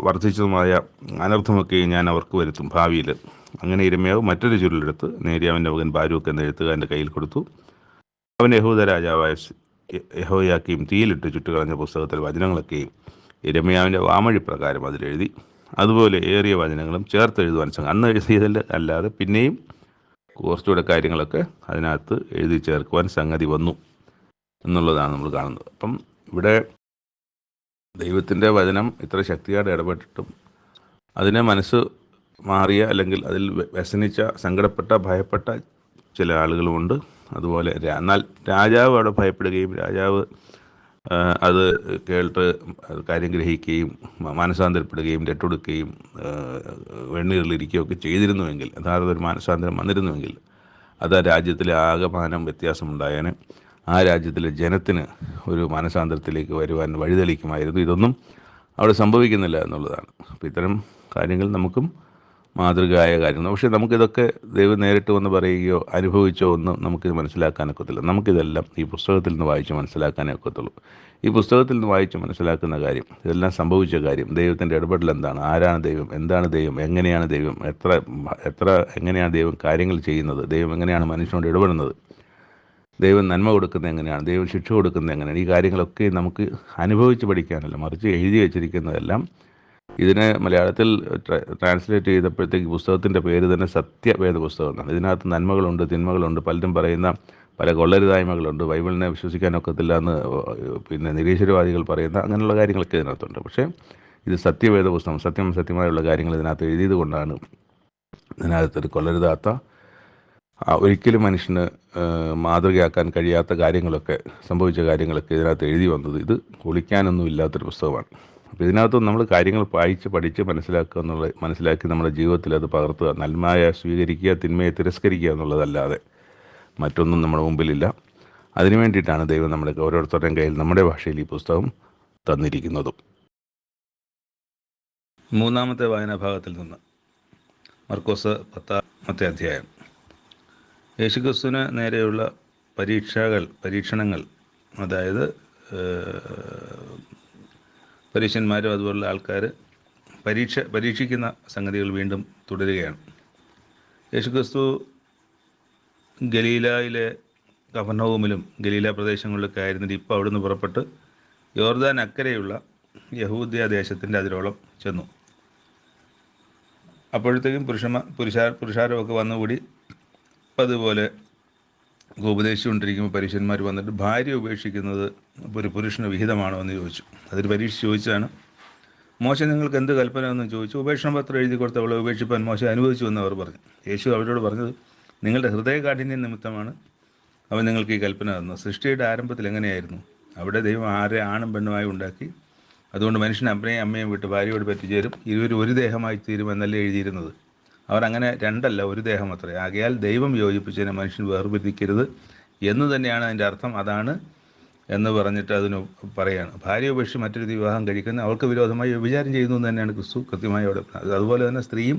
വർദ്ധിച്ചതുമായ അനർത്ഥമൊക്കെ ഞാൻ അവർക്ക് വരുത്തും ഭാവിയിൽ. അങ്ങനെ ഇരമ്യാവ് മറ്റൊരു ചുരുളെടുത്ത് നേരിയാവിന്റെ മകൻ ബാരൂക്ക് എന്ന എഴുത്തുകാരന്റെ കയ്യിൽ കൊടുത്തു. അവൻ യഹൂദ രാജാവായ യഹോയാക്കിയും തീയിലിട്ട് ചുട്ടുകളഞ്ഞ പുസ്തകത്തിൽ വചനങ്ങളൊക്കെയും ഇരമ്യാവിന്റെ വാമൊഴി പ്രകാരം അതിലെഴുതി അതുപോലെ ഏറിയ വചനങ്ങളും ചേർത്ത് എഴുതുവാൻ സംഘം അന്ന് എഴുതിയതിൽ അല്ലാതെ പിന്നെയും കുറച്ചുകൂടെ കാര്യങ്ങളൊക്കെ അതിനകത്ത് എഴുതി ചേർക്കുവാൻ സംഗതി വന്നു എന്നുള്ളതാണ് നമ്മൾ കാണുന്നത്. അപ്പം ഇവിടെ ദൈവത്തിന്റെ വചനം ഇത്ര ശക്തിയോടെ ഇടപെട്ടിട്ടും അതിനെ മനസ്സ് മാറിയ അല്ലെങ്കിൽ അതിൽ വ്യ- വ്യസനിച്ച സങ്കടപ്പെട്ട ഭയപ്പെട്ട ചില ആളുകളുമുണ്ട്. അതുപോലെ എന്നാൽ രാജാവ് അവിടെ ഭയപ്പെടുകയും രാജാവ് അത് കേട്ട് കാര്യം ഗ്രഹിക്കുകയും മാനസാന്തരപ്പെടുകയും രട്ടൊടുക്കുകയും വെണ്ണീറിലിരിക്കുകയും ഒക്കെ ചെയ്തിരുന്നുവെങ്കിൽ യഥാർത്ഥ ഒരു മാനസാന്തരം വന്നിരുന്നുവെങ്കിൽ അത് രാജ്യത്തിലെ ആകമാനം വ്യത്യാസമുണ്ടായേനെ. ആ രാജ്യത്തിലെ ജനത്തിന് ഒരു മാനസാന്തരത്തിലേക്ക് വരുവാൻ വഴിതെളിക്കുമായിരുന്നു. ഇതൊന്നും അവിടെ സംഭവിക്കുന്നില്ല എന്നുള്ളതാണ്. അപ്പോൾ ഇത്തരം കാര്യങ്ങൾ നമുക്കും മാതൃകയായ കാര്യങ്ങൾ പക്ഷേ നമുക്കിതൊക്കെ ദൈവം നേരിട്ട് വന്ന് പറയുകയോ അനുഭവിച്ചോ ഒന്നും നമുക്കിത് മനസ്സിലാക്കാനൊക്കത്തില്ല നമുക്കിതെല്ലാം ഈ പുസ്തകത്തിൽ നിന്ന് വായിച്ച് മനസ്സിലാക്കാനേ ഒക്കത്തുള്ളൂ. ഈ പുസ്തകത്തിൽ നിന്ന് വായിച്ച് മനസ്സിലാക്കുന്ന കാര്യം ഇതെല്ലാം സംഭവിച്ച കാര്യം ദൈവത്തിന്റെ ഇടപെടൽ എന്താണ് ആരാണ് ദൈവം എന്താണ് ദൈവം എങ്ങനെയാണ് ദൈവം എത്ര എത്ര എങ്ങനെയാണ് ദൈവം കാര്യങ്ങൾ ചെയ്യുന്നത് ദൈവം എങ്ങനെയാണ് മനുഷ്യനോട് ഇടപെടുന്നത് ദൈവം നന്മ കൊടുക്കുന്നത് എങ്ങനെയാണ്? ദൈവം ശിക്ഷ കൊടുക്കുന്നത് എങ്ങനെയാണ്? ഈ കാര്യങ്ങളൊക്കെ നമുക്ക് അനുഭവിച്ച് പഠിക്കാനല്ല മറിച്ച് എഴുതി വെച്ചിരിക്കുന്നതെല്ലാം ഇതിനെ മലയാളത്തിൽ ട്രാൻസ്ലേറ്റ് ചെയ്തപ്പോഴത്തേക്ക് പുസ്തകത്തിന്റെ പേര് തന്നെ സത്യവേദ പുസ്തകം എന്നാണ് ഇതിനകത്ത് നന്മകളുണ്ട് തിന്മകളുണ്ട് പലരും പറയുന്ന പല കൊള്ളരുതായ്മകളുണ്ട് ബൈബിളിനെ വിശ്വസിക്കാനൊക്കത്തില്ല എന്ന് പിന്നെ നിരീശ്വരവാദികൾ പറയുന്ന അങ്ങനെയുള്ള കാര്യങ്ങളൊക്കെ ഇതിനകത്തുണ്ട്. പക്ഷേ ഇത് സത്യവേദ പുസ്തകം സത്യം സത്യമായുള്ള കാര്യങ്ങൾ ഇതിനകത്ത് എഴുതിയത് കൊണ്ടാണ് ഇതിനകത്തൊരു കൊള്ളരുതാത്ത ഒരിക്കലും മനുഷ്യന് മാതൃകയാക്കാൻ കഴിയാത്ത കാര്യങ്ങളൊക്കെ സംഭവിച്ച കാര്യങ്ങളൊക്കെ ഇതിനകത്ത് എഴുതി വന്നത് ഇത് ഒളിക്കാനൊന്നും ഇല്ലാത്തൊരു പുസ്തകമാണ്. അപ്പോൾ ഇതിനകത്ത് നമ്മൾ കാര്യങ്ങൾ വായിച്ച് പഠിച്ച് മനസ്സിലാക്കുക എന്നുള്ള മനസ്സിലാക്കി നമ്മുടെ ജീവിതത്തിൽ അത് പകർത്തുക നന്മയെ സ്വീകരിക്കുക തിന്മയെ തിരസ്കരിക്കുക എന്നുള്ളതല്ലാതെ മറ്റൊന്നും നമ്മുടെ മുമ്പിലില്ല. അതിനു വേണ്ടിയിട്ടാണ് ദൈവം നമ്മുടെ ഓരോരുത്തരുടെയും കയ്യിൽ നമ്മുടെ ഭാഷയിൽ ഈ പുസ്തകം തന്നിരിക്കുന്നതും. മൂന്നാമത്തെ വായനാഭാഗത്തിൽ നിന്ന് മർക്കോസ് പത്താമത്തെ അധ്യായം. യേശുക്രിസ്തുവിന് നേരെയുള്ള പരീക്ഷകൾ പരീക്ഷണങ്ങൾ അതായത് പരീക്ഷന്മാരും അതുപോലുള്ള ആൾക്കാർ പരീക്ഷ പരീക്ഷിക്കുന്ന സംഗതികൾ വീണ്ടും തുടരുകയാണ്. യേശുക്രിസ്തു ഗലീലയിലെ കഫർണവുമിലും ഗലീല പ്രദേശങ്ങളിലൊക്കെ ആയിരുന്നിട്ട് ഇപ്പോൾ അവിടുന്ന് പുറപ്പെട്ട് യോർദാൻ അക്കരെയുള്ള യഹൂദ്യ ദേശത്തിന്റെ അതിരോളം ചെന്നു. അപ്പോഴത്തേക്കും പുരുഷന്മാർ പുരുഷാ പുരുഷാരമൊക്കെ വന്നുകൂടി അതുപോലെ ഉപദേശിച്ചുകൊണ്ടിരിക്കുമ്പോൾ പരീക്ഷന്മാർ വന്നിട്ട് ഭാര്യ ഉപേക്ഷിക്കുന്നത് ഒരു പുരുഷന് വിഹിതമാണോ എന്ന് ചോദിച്ചു. അതൊരു പരീക്ഷ ചോദിച്ചാണ് മോശ നിങ്ങൾക്ക് എന്ത് കൽപ്പന എന്ന് ചോദിച്ചു. ഉപേക്ഷണ പത്രം എഴുതി കൊടുത്ത് അവളെ ഉപേക്ഷിപ്പാൻ മോശ അനുവദിച്ചു എന്ന് അവർ പറഞ്ഞു. യേശു അവരോട് പറഞ്ഞത് നിങ്ങളുടെ ഹൃദയകാഠിന്യം നിമിത്തമാണ് അവൻ നിങ്ങൾക്ക് ഈ കൽപ്പന തന്നു സൃഷ്ടിയുടെ ആരംഭത്തിൽ എങ്ങനെയായിരുന്നു? അവിടെ ദൈവം ആരെ ആണും പെണ്ണുമായി ഉണ്ടാക്കി. അതുകൊണ്ട് മനുഷ്യൻ അമ്മയും അമ്മയും വിട്ട് ഭാര്യയോട് പറ്റിച്ചേരും. ഇരുവരും ഒരു ദേഹമായി തീരുമെന്നല്ലേ എഴുതിയിരുന്നത്? അവർ അങ്ങനെ രണ്ടല്ല ഒരു ദേഹം അത്രേ ആകയാൽ ദൈവം യോജിപ്പിച്ചതിനെ മനുഷ്യൻ വേർപിരിക്കരുത് എന്ന് തന്നെയാണ് അതിന്റെ അർത്ഥം. അതാണ് എന്ന് പറഞ്ഞിട്ട് അതിന് പറയുകയാണ് ഭാര്യ ഉപേക്ഷിച്ച് മറ്റൊരു വിവാഹം കഴിക്കുന്ന അവൾക്ക് വിരോധമായി വ്യഭിചാരം ചെയ്യുന്നു എന്ന് തന്നെയാണ് ക്രിസ്തു കൃത്യമായി അവിടെ അതുപോലെ തന്നെ സ്ത്രീയും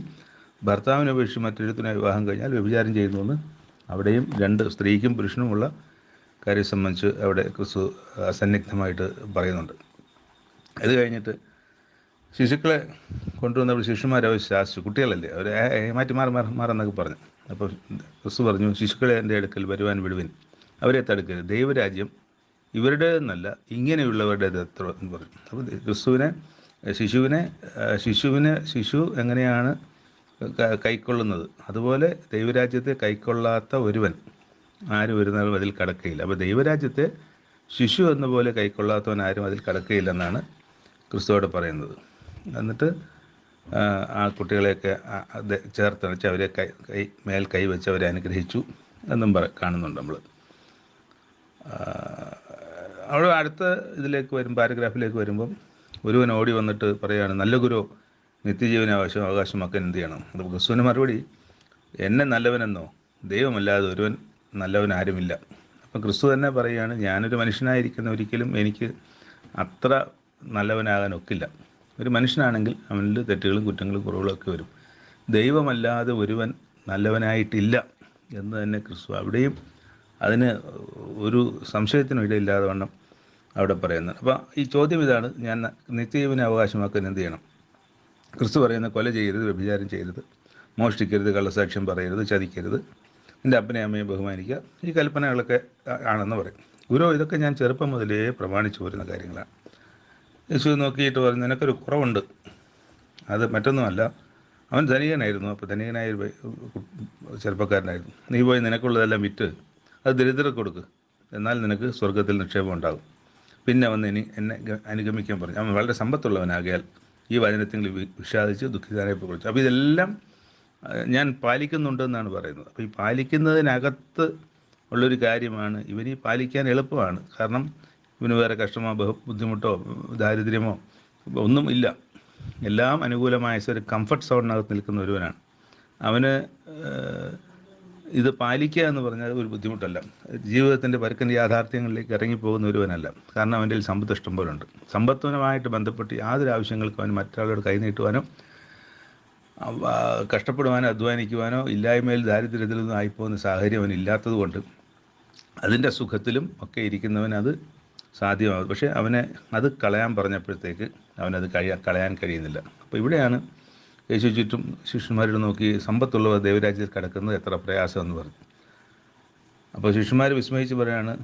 ഭർത്താവിനെ ഉപേക്ഷിച്ച് മറ്റൊരുത്തിനെ വിവാഹം കഴിഞ്ഞാൽ വ്യഭിചാരം ചെയ്യുന്നു എന്ന് അവിടെയും രണ്ട് സ്ത്രീക്കും പുരുഷനുമുള്ള കാര്യം സംബന്ധിച്ച് അവിടെ ക്രിസ്തു അസന്നിഗ്ധമായിട്ട് പറയുന്നുണ്ട്. അത് കഴിഞ്ഞിട്ട് ശിശുക്കളെ കൊണ്ടുവന്നപ്പോൾ ശിശുമാരെ ശാസിച്ചു. കുട്ടികളല്ലേ? അവർ "ഏ, ഏ, മാറ്റി മാറി മാറി മാറെന്നൊക്കെ പറഞ്ഞു. അപ്പോൾ ക്രിസ്തു പറഞ്ഞു ശിശുക്കളെ എന്റെ അടുക്കൽ വരുവാൻ വിടുവിൻ. അവരെ തടുക്കരുത്. ദൈവരാജ്യം ഇവരുടെ എന്നല്ല ഇങ്ങനെയുള്ളവരുടെ എത്ര എന്ന് പറഞ്ഞു. അപ്പോൾ ക്രിസ്തുവിനെ ശിശുവിനെ ശിശുവിനെ ശിശു എങ്ങനെയാണ് കൈക്കൊള്ളുന്നത്? അതുപോലെ ദൈവരാജ്യത്തെ കൈക്കൊള്ളാത്ത ഒരുവൻ ആരും വരുന്നാലും അതിൽ കടക്കുകയില്ല അപ്പോൾ ദൈവരാജ്യത്തെ ശിശു എന്ന പോലെ കൈക്കൊള്ളാത്തവൻ ആരും അതിൽ കടക്കുകയില്ലെന്നാണ് ക്രിസ്തുവോട് പറയുന്നത്. എന്നിട്ട് ആ, കുട്ടികളെയൊക്കെ ചേർത്തണച്ച് അവരെ കൈ കൈ മേൽ കൈ വെച്ച് അവരെ അനുഗ്രഹിച്ചു എന്നും പറ കാണുന്നുണ്ട് നമ്മൾ അവിടെ അടുത്ത ഇതിലേക്ക് വരും പാരഗ്രാഫിലേക്ക് വരുമ്പം ഗുരുവൻ ഓടി വന്നിട്ട് പറയുകയാണ് നല്ല ഗുരു നിത്യജീവന ആവശ്യം അവകാശമാക്കാൻ എന്ത് ചെയ്യണം? അത് ക്രിസ്തുവിന് മറുപടി എന്നെ നല്ലവനെന്നോ? ദൈവമല്ലാതെ ഒരുവൻ നല്ലവൻ ആരുമില്ല അപ്പം ക്രിസ്തു തന്നെ പറയുകയാണ് ഞാനൊരു മനുഷ്യനായിരിക്കുന്ന ഒരിക്കലും എനിക്ക് അത്ര നല്ലവനാകാൻ ഒക്കില്ല ഒരു മനുഷ്യനാണെങ്കിൽ അവനിൽ തെറ്റുകളും കുറ്റങ്ങളും കുറവുകളൊക്കെ വരും. ദൈവമല്ലാതെ ഒരുവൻ നല്ലവനായിട്ടില്ല എന്ന് തന്നെ ക്രിസ്തു അവിടെയും അതിന് ഒരു സംശയത്തിനും ഇടയില്ലാതെ വണ്ണം അവിടെ പറയുന്നത് അപ്പോൾ ഈ ചോദ്യം ഇതാണ്. ഞാൻ നിത്യജീവനെ അവകാശമാക്കാൻ എന്ത് ചെയ്യണം? ക്രിസ്തു പറയുന്ന കൊല ചെയ്യരുത് വ്യഭിചാരം ചെയ്യരുത് മോഷ്ടിക്കരുത് കള്ളസാക്ഷ്യം പറയരുത് ചതിക്കരുത് എന്റെ അപ്പനെ അമ്മയെ ബഹുമാനിക്കുക ഈ കൽപ്പനകളൊക്കെ ആണെന്ന് പറയും. ഗുരു ഇതൊക്കെ ഞാൻ ചെറുപ്പം മുതലേ പ്രമാണിച്ചു വരുന്ന കാര്യങ്ങളാണ്. യേശു നോക്കിയിട്ട് പറഞ്ഞു നിനക്കൊരു കുറവുണ്ട്. അത് മറ്റൊന്നുമല്ല. അവൻ ധനികനായിരുന്നു. അപ്പോൾ ധനികനായ ചെറുപ്പക്കാരനായിരുന്നു. നീ പോയി നിനക്കുള്ളതെല്ലാം വിറ്റ് അത് ദരിദ്രർക്ക് കൊടുക്ക്. എന്നാൽ നിനക്ക് സ്വർഗത്തിൽ നിക്ഷേപം ഉണ്ടാകും. പിന്നെ വന്ന് ഇനി എന്നെ അനുഗമിക്കാൻ പറഞ്ഞു. അവൻ വളരെ സമ്പത്തുള്ളവനാകിയാൽ ഈ വചനത്തിൽ വി- വിഷാദിച്ച് ദുഃഖിതാനെ കുറിച്ചു അപ്പോൾ ഇതെല്ലാം ഞാൻ പാലിക്കുന്നുണ്ടെന്നാണ് പറയുന്നത്. അപ്പോൾ ഈ പാലിക്കുന്നതിനകത്ത് ഉള്ളൊരു കാര്യമാണ് ഇവനീ പാലിക്കാൻ എളുപ്പമാണ്. കാരണം ഇവന് വേറെ കഷ്ടമോ ബഹു ബുദ്ധിമുട്ടോ ദാരിദ്ര്യമോ ഒന്നും ഇല്ല. എല്ലാം അനുകൂലമായ ഒരു കംഫർട്ട് സോണിനകത്ത് നിൽക്കുന്ന ഒരുവനാണ്. അവന് ഇത് പാലിക്കുക എന്ന് പറഞ്ഞാൽ ഒരു ബുദ്ധിമുട്ടല്ല. ജീവിതത്തിന്റെ പരുക്കൻ യാഥാർത്ഥ്യങ്ങളിലേക്ക് ഇറങ്ങിപ്പോകുന്ന ഒരുവനല്ല. കാരണം അവന്റെ സമ്പത്ത് ഇഷ്ടം പോലെ ഉണ്ട് സമ്പത്തുമായി ബന്ധപ്പെട്ട് യാതൊരു ആവശ്യങ്ങൾക്കും അവൻ മറ്റൊരാളോട് കൈനീട്ടുവാനോ കഷ്ടപ്പെടുവാനോ അധ്വാനിക്കുവാനോ ഇല്ലായ്മയിൽ ദാരിദ്ര്യത്തിൽ നിന്നും ആയിപ്പോകുന്ന സാഹചര്യം അവൻ കൊണ്ട് അതിന്റെ സുഖത്തിലും ഒക്കെ ഇരിക്കുന്നവൻ അത് സാധ്യമാകും. പക്ഷേ അവനെ അത് കളയാൻ പറഞ്ഞപ്പോഴത്തേക്ക് അവനത് കഴിയ കളയാൻ കഴിയുന്നില്ല. അപ്പോൾ ഇവിടെയാണ് യേശു ചുറ്റും ശിഷ്യന്മാരോട് നോക്കി സമ്പത്തുള്ളവർ ദൈവരാജ്യത്തിൽ കിടക്കുന്നത് എത്ര പ്രയാസമെന്ന് പറഞ്ഞു. അപ്പോൾ ശിഷ്യന്മാർ വിസ്മയിച്ച് പറയാണ്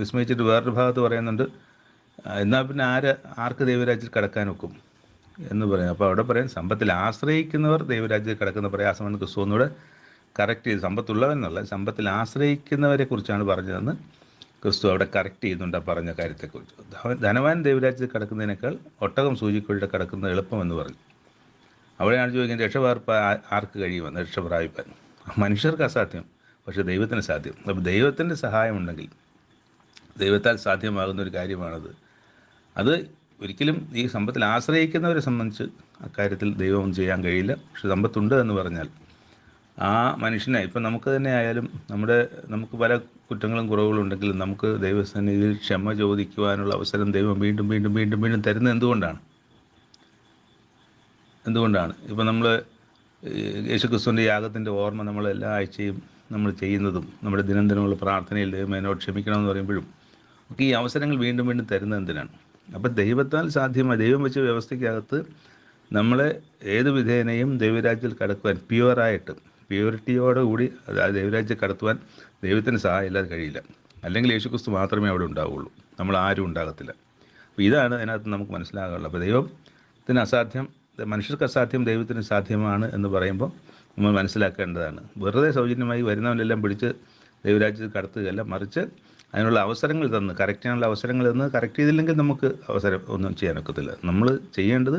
വിസ്മയിച്ചിട്ട് വേറൊരു ഭാഗത്ത് പറയുന്നുണ്ട് എന്നാൽ പിന്നെ ആര് ആർക്ക് ദൈവരാജ്യത്തിൽ കിടക്കാൻ ഒക്കും? എന്ന് പറയും അപ്പോൾ അവിടെ പറയാൻ സമ്പത്തിൽ ആശ്രയിക്കുന്നവർ ദൈവരാജ്യത്തിൽ കിടക്കുന്ന പ്രയാസമാണ് ക്രിസ്തു ഒന്നുകൂടെ കറക്റ്റ് ചെയ്ത് സമ്പത്തുള്ളവെന്നല്ല സമ്പത്തിൽ ആശ്രയിക്കുന്നവരെ കുറിച്ചാണ് പറഞ്ഞതെന്ന് ക്രിസ്തു അവിടെ കറക്റ്റ് ചെയ്യുന്നുണ്ട് ആ പറഞ്ഞ കാര്യത്തെക്കുറിച്ച്. ധനവാൻ ദൈവരാജ്യത്തിൽ കിടക്കുന്നതിനേക്കാൾ ഒട്ടകം സൂചിക്കൊഴിയുടെ കിടക്കുന്നത് എളുപ്പമെന്ന് പറഞ്ഞു. അവിടെയാണ് ചോദിക്കുന്നത് രക്ഷപാർപ്പ ആർക്ക് കഴിയുമെന്ന്? രക്ഷ പ്രാപിപ്പാൻ. മനുഷ്യർക്ക് അസാധ്യം പക്ഷേ ദൈവത്തിന് സാധ്യം. അപ്പോൾ ദൈവത്തിന്റെ സഹായമുണ്ടെങ്കിൽ ദൈവത്താൽ സാധ്യമാകുന്ന ഒരു കാര്യമാണത്. അത് ഒരിക്കലും ഈ സമ്പത്തിൽ ആശ്രയിക്കുന്നവരെ സംബന്ധിച്ച് അക്കാര്യത്തിൽ ദൈവം ചെയ്യാൻ കഴിയില്ല. പക്ഷെ സമ്പത്തുണ്ട് എന്ന് പറഞ്ഞാൽ ആ മനുഷ്യനെ ഇപ്പം നമുക്ക് തന്നെ ആയാലും നമ്മുടെ നമുക്ക് പല കുറ്റങ്ങളും കുറവുകളും ഉണ്ടെങ്കിലും നമുക്ക് ദൈവസന്നിധിയിൽ ക്ഷമ ചോദിക്കുവാനുള്ള അവസരം ദൈവം വീണ്ടും വീണ്ടും വീണ്ടും വീണ്ടും തരുന്നത് എന്തുകൊണ്ടാണ്? എന്തുകൊണ്ടാണ്? ഇപ്പം നമ്മൾ യേശുക്രിസ്തുവിന്റെ യാഗത്തിന്റെ ഓർമ്മ നമ്മൾ എല്ലാ ആഴ്ചയും നമ്മൾ ചെയ്യുന്നതും നമ്മുടെ ദിനംദിനമുള്ള പ്രാർത്ഥനയിൽ ദൈവം എന്നോട് ക്ഷമിക്കണമെന്ന് പറയുമ്പോഴും ഒക്കെ ഈ അവസരങ്ങൾ വീണ്ടും വീണ്ടും തരുന്നത് എന്തിനാണ്? അപ്പം ദൈവത്താൽ സാധ്യമായ ദൈവം വെച്ച വ്യവസ്ഥയ്ക്കകത്ത് നമ്മളെ ഏത് വിധേനയും ദൈവരാജ്യത്തിൽ കടക്കുവാൻ പ്യുവറായിട്ട് പ്യൂരിറ്റിയോടുകൂടി ദൈവരാജ്യം കടത്തുവാൻ ദൈവത്തിന് സഹായം ഇല്ലാതെ കഴിയില്ല. അല്ലെങ്കിൽ യേശുക്രിസ്തു മാത്രമേ അവിടെ ഉണ്ടാവുകയുള്ളൂ നമ്മൾ ആരും ഉണ്ടാകത്തില്ല. അപ്പോൾ ഇതാണ് അതിനകത്ത് നമുക്ക് മനസ്സിലാകാനുള്ളത്. അപ്പോൾ ദൈവത്തിന് അസാധ്യം മനുഷ്യർക്ക് അസാധ്യം ദൈവത്തിന് സാധ്യമാണ് എന്ന് പറയുമ്പോൾ നമ്മൾ മനസ്സിലാക്കേണ്ടതാണ്. വെറുതെ സൗജന്യമായി വരുന്നവനെല്ലാം പിടിച്ച് ദൈവരാജ്യത്തിൽ കടത്തുകയല്ല. മറിച്ച് അതിനുള്ള അവസരങ്ങൾ തന്ന് കറക്റ്റ് ചെയ്യാനുള്ള അവസരങ്ങൾ തന്ന് കറക്റ്റ് ചെയ്തില്ലെങ്കിൽ നമുക്ക് അവസരം ഒന്നും ചെയ്യാനൊക്കത്തില്ല. നമ്മൾ ചെയ്യേണ്ടത്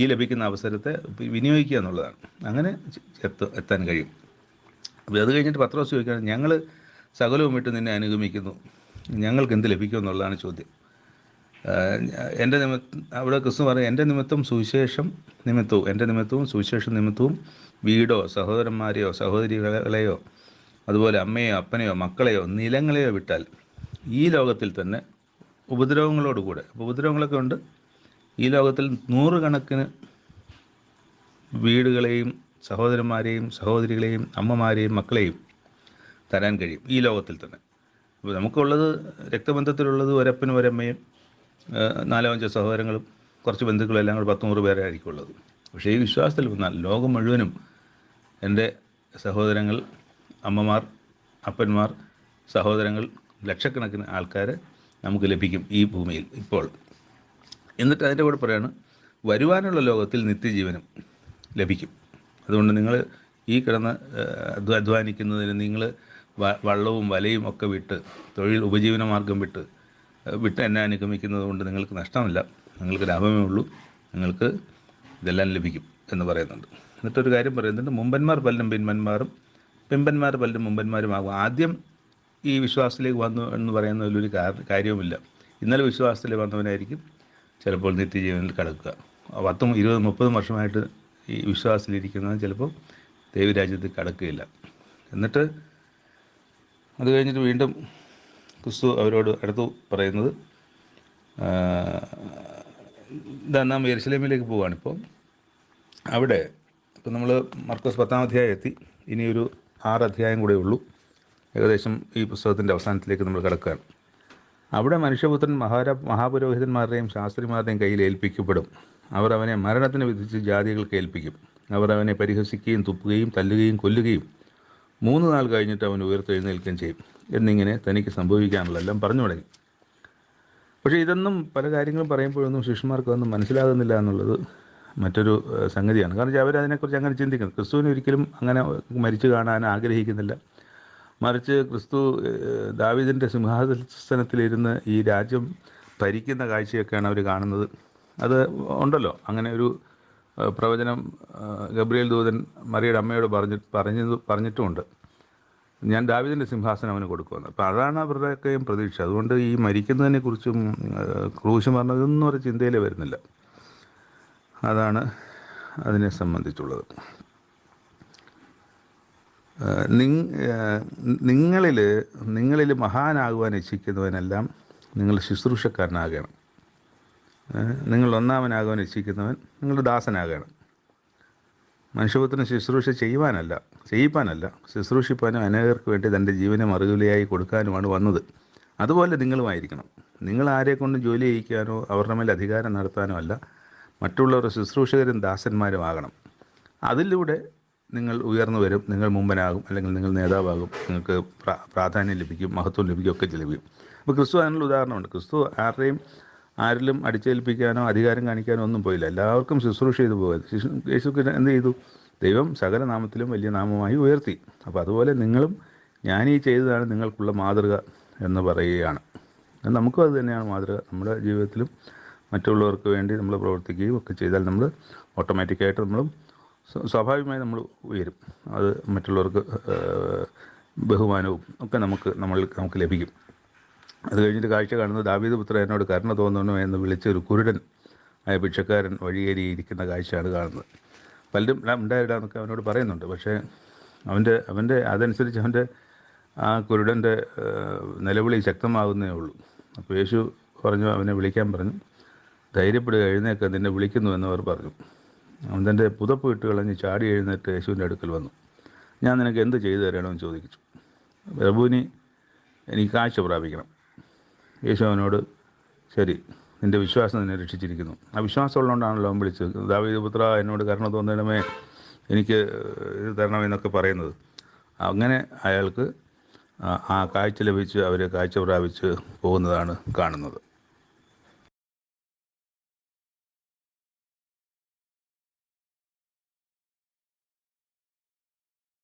ഈ ലഭിക്കുന്ന അവസരത്തെ വിനിയോഗിക്കുക എന്നുള്ളതാണ്. അങ്ങനെ എത്ത എത്താൻ കഴിയും. അപ്പോൾ അത് കഴിഞ്ഞിട്ട് പത്രോസ് ചോദിക്കുകയാണ് ഞങ്ങൾ സകലവും ഇട്ട് നിന്നെ അനുഗമിക്കുന്നു. ഞങ്ങൾക്ക് എന്ത് ലഭിക്കും എന്നുള്ളതാണ് ചോദ്യം. എന്റെ നിമിത്തം അവിടെ ക്രിസ്തു പറയും എന്റെ നിമിത്തം സുവിശേഷം നിമിത്തവും എന്റെ നിമിത്തവും സുവിശേഷം നിമിത്തവും വീടോ സഹോദരന്മാരെയോ സഹോദരികളെയോ അതുപോലെ അമ്മയോ അപ്പനെയോ മക്കളെയോ നിലങ്ങളെയോ വിട്ടാൽ ഈ ലോകത്തിൽ തന്നെ ഉപദ്രവങ്ങളോടുകൂടെ ഉപദ്രവങ്ങളൊക്കെ ഉണ്ട്. ഈ ലോകത്തിൽ നൂറുകണക്കിന് വീടുകളെയും സഹോദരന്മാരെയും സഹോദരികളെയും അമ്മമാരെയും മക്കളെയും തരാൻ കഴിയും ഈ ലോകത്തിൽ തന്നെ. അപ്പോൾ നമുക്കുള്ളത് രക്തബന്ധത്തിലുള്ളത് ഒരപ്പനും ഒരമ്മയും നാലോ അഞ്ചോ സഹോദരങ്ങളും കുറച്ച് ബന്ധുക്കളും എല്ലാം കൂടെ പത്ത് നൂറ് പേരെ ആയിരിക്കും ഉള്ളത്. പക്ഷേ ഈ വിശ്വാസത്തിൽ വന്നാൽ ലോകം മുഴുവനും എന്റെ സഹോദരങ്ങൾ അമ്മമാർ അപ്പന്മാർ സഹോദരങ്ങൾ ലക്ഷക്കണക്കിന് ആൾക്കാർ നമുക്ക് ലഭിക്കും ഈ ഭൂമിയിൽ ഇപ്പോൾ. എന്നിട്ട് അതിന്റെ കൂടെ പറയാണ് വരുവാനുള്ള ലോകത്തിൽ നിത്യജീവനം ലഭിക്കും. അതുകൊണ്ട് നിങ്ങൾ ഈ കിടന്ന് അധ്വാനിക്കുന്നതിന് നിങ്ങൾ വള്ളവും വലയും ഒക്കെ വിട്ട് തൊഴിൽ ഉപജീവന മാർഗം വിട്ട് വിട്ട് എന്നെ അനുഗമിക്കുന്നത് കൊണ്ട് നിങ്ങൾക്ക് നഷ്ടമില്ല. നിങ്ങൾക്ക് ലാഭമേ ഉള്ളൂ. നിങ്ങൾക്ക് ഇതെല്ലാം ലഭിക്കും എന്ന് പറയുന്നുണ്ട്. എന്നിട്ടൊരു കാര്യം പറയുന്നുണ്ട് മുമ്പന്മാർ പലരും പിൻപന്മാരും പിമ്പന്മാർ പലരും മുമ്പന്മാരും ആകും. ആദ്യം ഈ വിശ്വാസത്തിലേക്ക് വന്നു എന്ന് പറയുന്നതിലൊരു കാര- കാര്യവുമില്ല. ഇന്നലെ വിശ്വാസത്തിൽ വന്നവനായിരിക്കും ചിലപ്പോൾ നിത്യജീവനിൽ കടക്കുക. പത്തും ഇരുപതും മുപ്പതും വർഷമായിട്ട് ഈ വിശ്വാസത്തിലിരിക്കുന്നവൻ ചിലപ്പോൾ ദൈവരാജ്യത്തിൽ കടക്കുകയില്ല. എന്നിട്ട് അത് കഴിഞ്ഞിട്ട് വീണ്ടും ക്രിസ്തു അവരോട് അടുത്തു പറയുന്നത് ഇതാ നാം യെരുസലേമിലേക്ക് പോവുകയാണ് ഇപ്പോൾ. അവിടെ ഇപ്പം നമ്മൾ മർക്കസ് പത്താം അധ്യായം എത്തി. ഇനിയൊരു ആറ് അധ്യായം കൂടെ ഉള്ളൂ. ഏകദേശം ഈ പുസ്തകത്തിന്റെ അവസാനത്തിലേക്ക് നമ്മൾ കിടക്കുകയാണ്. അവിടെ മനുഷ്യപുത്രൻ മഹാര മഹാപുരോഹിതന്മാരുടെയും ശാസ്ത്രിമാരുടെയും കയ്യിൽ ഏൽപ്പിക്കപ്പെടും. അവർ അവനെ മരണത്തിന് വിധിച്ച് ജാതികൾക്ക് ഏൽപ്പിക്കും. അവർ അവനെ പരിഹസിക്കുകയും തുപ്പുകയും തല്ലുകയും കൊല്ലുകയും മൂന്ന് നാൾ കഴിഞ്ഞിട്ട് അവൻ ഉയർത്തെഴുന്നേൽക്കുകയും ചെയ്യും. എന്നിങ്ങനെ തനിക്ക് സംഭവിക്കാനുള്ളതെല്ലാം പറഞ്ഞു തുടങ്ങി. പക്ഷേ ഇതൊന്നും പല കാര്യങ്ങളും പറയുമ്പോഴൊന്നും ശിഷ്യന്മാർക്കൊന്നും മനസ്സിലാകുന്നില്ല എന്നുള്ളത് മറ്റൊരു സംഗതിയാണ്. കാരണം വെച്ചാൽ അവരതിനെക്കുറിച്ച് അങ്ങനെ ചിന്തിക്കുന്നു ക്രിസ്തുവിന് ഒരിക്കലും അങ്ങനെ മരിച്ചു കാണാൻ ആഗ്രഹിക്കുന്നില്ല. മറിച്ച് ക്രിസ്തു ദാവിദിന്റെ സിംഹാസനത്തിലിരുന്ന് ഈ രാജ്യം ഭരിക്കുന്ന കാഴ്ചയൊക്കെയാണ് അവർ കാണുന്നത്. അത് ഉണ്ടല്ലോ. അങ്ങനെ ഒരു പ്രവചനം ഗബ്രിയൽ ദൂതൻ മറിയുടെ അമ്മയോട് പറഞ്ഞ് പറഞ്ഞു പറഞ്ഞിട്ടുമുണ്ട്. ഞാൻ ദാവിദിന്റെ സിംഹാസനം അവന് കൊടുക്കുമെന്ന്. അപ്പം അതാണ് അവരുടെയൊക്കെയും പ്രതീക്ഷ. അതുകൊണ്ട് ഈ മരിക്കുന്നതിനെ കുറിച്ചും ക്രൂശ് പറഞ്ഞതൊന്നും ഒരു ചിന്തയിൽ വരുന്നില്ല. അതാണ് അതിനെ സംബന്ധിച്ചുള്ളത്. നിങ്ങളിൽ നിങ്ങളിൽ മഹാനാകുവാൻ ഇച്ഛിക്കുന്നവനെല്ലാം നിങ്ങൾ ശുശ്രൂഷക്കാരനാകണം. നിങ്ങൾ ഒന്നാമനാകുവാൻ ഇച്ഛിക്കുന്നവൻ നിങ്ങളുടെ ദാസനാകണം. മനുഷ്യപുത്രന് ശുശ്രൂഷ ചെയ്യുവാനല്ല ചെയ്യിപ്പാനല്ല. ശുശ്രൂഷിപ്പാനും അനേകർക്ക് വേണ്ടി തന്റെ ജീവനെ മറുവിലയായി കൊടുക്കാനുമാണ് വന്നത്. അതുപോലെ നിങ്ങളുമായിരിക്കണം. നിങ്ങൾ ആരെ കൊണ്ട് ജോലി ചെയ്യിക്കാനോ അവരുടെ മേൽ അധികാരം നടത്താനോ അല്ല മറ്റുള്ളവരുടെ ശുശ്രൂഷകരും ദാസന്മാരും ആകണം അതിലൂടെ നിങ്ങൾ ഉയർന്നു വരും നിങ്ങൾ മുമ്പനാകും അല്ലെങ്കിൽ നിങ്ങൾ നേതാവാകും നിങ്ങൾക്ക് പ്രാ- പ്രാധാന്യം ലഭിക്കും മഹത്വം ലഭിക്കും ഒക്കെ ലഭിക്കും. അപ്പോൾ ക്രിസ്തു അതിനുള്ള ഉദാഹരണമുണ്ട്. ക്രിസ്തു ആരുടെയും ആരിലും അടിച്ചേൽപ്പിക്കാനോ അധികാരം കാണിക്കാനോ ഒന്നും പോയില്ല. എല്ലാവർക്കും ശുശ്രൂഷ ചെയ്തു പോയത്. യേശു എന്ത് ചെയ്തു? ദൈവം സകല നാമത്തിലും വലിയ നാമമായി ഉയർത്തി. അപ്പോൾ അതുപോലെ നിങ്ങളും ഞാൻ ഈ ചെയ്തതാണ് നിങ്ങൾക്കുള്ള മാതൃക എന്ന് പറയുകയാണ്. നമുക്കും അത് തന്നെയാണ് മാതൃക. നമ്മുടെ ജീവിതത്തിലും മറ്റുള്ളവർക്ക് വേണ്ടി നമ്മൾ പ്രവർത്തിക്കുകയും ഒക്കെ ചെയ്താൽ നമ്മൾ ഓട്ടോമാറ്റിക്കായിട്ട് നമ്മളും സ്വാഭാവികമായി നമ്മൾ ഉയരും. അത് മറ്റുള്ളവർക്ക് ബഹുമാനവും ഒക്കെ നമുക്ക് നമ്മൾ നമുക്ക് ലഭിക്കും. അത് കഴിഞ്ഞിട്ട് കാഴ്ച കാണുന്നത് ദാവീദ് പുത്ര എന്നോട് കരുണ തോന്നണോ എന്ന് വിളിച്ച ഒരു കുരുടൻ ആയ ഭിക്ഷക്കാരൻ വഴിയേരിയിരിക്കുന്ന കാഴ്ചയാണ് കാണുന്നത്. പലരും എല്ലാം ഉണ്ടായിടാന്നൊക്കെ അവനോട് പറയുന്നുണ്ട്. പക്ഷേ അവന്റെ അവന്റെ അതനുസരിച്ച് അവന്റെ ആ കുരുടന്റെ നിലവിളി ശക്തമാകുന്നേ ഉള്ളൂ. അപ്പോൾ യേശു പറഞ്ഞു അവനെ വിളിക്കാൻ പറഞ്ഞു ധൈര്യപ്പെടുക എഴുന്നേക്ക് നിന്നെ വിളിക്കുന്നു എന്നവർ പറഞ്ഞു. അവൻ തന്റെ പുതപ്പ് ഇട്ട് കളഞ്ഞ് ചാടി എഴുന്നേറ്റ് യേശുവിന്റെ അടുക്കൽ വന്നു. ഞാൻ നിനക്ക് എന്ത് ചെയ്തു തരണമെന്ന് ചോദിച്ചു. പ്രഭുവിന് എനിക്ക് കാഴ്ച പ്രാപിക്കണം. യേശു അവനോട് ശരി നിന്റെ വിശ്വാസം നിന്നെ രക്ഷിച്ചിരിക്കുന്നു. ആ വിശ്വാസം ഉള്ളതുകൊണ്ടാണല്ലോ അവൻ വിളിച്ചത്. ദാവീദ് പുത്ര എന്നോട് കരുണ തോന്നണമേ എനിക്ക് ഇത് തരണമെന്നൊക്കെ പറയുന്നത്. അങ്ങനെ അയാൾക്ക് ആ കാഴ്ച ലഭിച്ച് അവർ കാഴ്ച പ്രാപിച്ച് പോകുന്നതാണ് കാണുന്നത്.